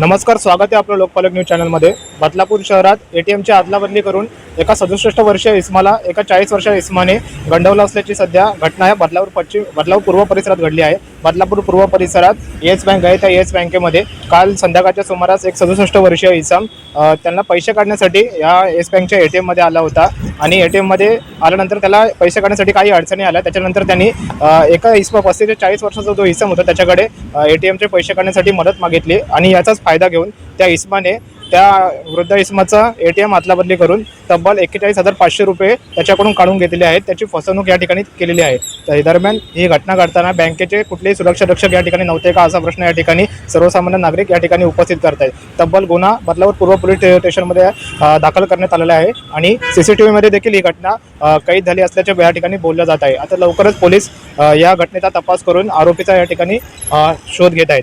नमस्कार स्वागत आहे आपलं लोकपालक न्यूज चॅनलमध्ये. बदलापूर शहरात एटीएमची अदलाबदली करून एका सदुसष्ट वर्षीय इस्माला एका चाळीस वर्षीय इस्माने गंडवलं असल्याची सध्या घटना आहे. बदलापूर पश्चिम बदलापूर पूर्व परिसरात घडली आहे. बदलापूर पूर्व परिसरात येस बँक आहे. त्या येस बँकेमध्ये काल संध्याकाळच्या सुमारास एक सदुसष्ट वर्षीय इसम त्यांना पैसे काढण्यासाठी या येस बँकच्या ए टी एममध्ये आला होता आणि ए टी एममध्ये आल्यानंतर त्याला पैसे काढण्यासाठी काही अडचणी आल्या. त्याच्यानंतर त्यांनी एका इसमा पस्तीस ते चाळीस वर्षाचा जो इसम होता त्याच्याकडे ए टी एमचे पैसे काढण्यासाठी मदत मागितली आणि याचाच फायदा घेऊन त्या इस्माने त्या वृद्ध इस्माचा ए टी एम अदलाबदली करून तब्बल एक्केचाळीस हजार पाचशे रुपये त्याच्याकडून काढून घेतलेले आहेत. त्याची फसवणूक या ठिकाणी केलेली आहे. त्या दरम्यान ही घटना घडताना बँकेचे कुठलेही सुरक्षा रक्षक या ठिकाणी नव्हते का असा प्रश्न या ठिकाणी सर्वसामान्य नागरिक या ठिकाणी उपस्थित करत आहेत. तब्बल गुन्हा बदलावर पूर्व पोलीस स्टेशनमध्ये दाखल करण्यात आलेला आहे आणि सी सी टी व्हीमध्ये देखील ही घटना कैद झाली असल्याचे या ठिकाणी बोललं जात आहे. आता लवकरच पोलीस या घटनेचा तपास करून आरोपीचा या ठिकाणी शोध घेत आहेत.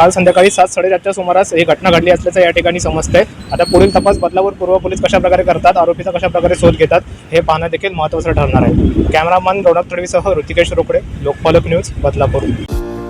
काल संध्याकाळी सात साडेसातच्या सुमारास ही घटना घडली असल्याचं या ठिकाणी समजतंय. आता पुढील तपास बदलावर पूर्व पोलीस कशा प्रकारे करतात आरोपीचा कशा प्रकारे शोध घेतात हे पाहणं देखील महत्त्वाचं ठरणार आहे. कॅमेरामन रौनक तडवीसह ऋतिकेश रोकडे लोकपालक न्यूज बदलापूर.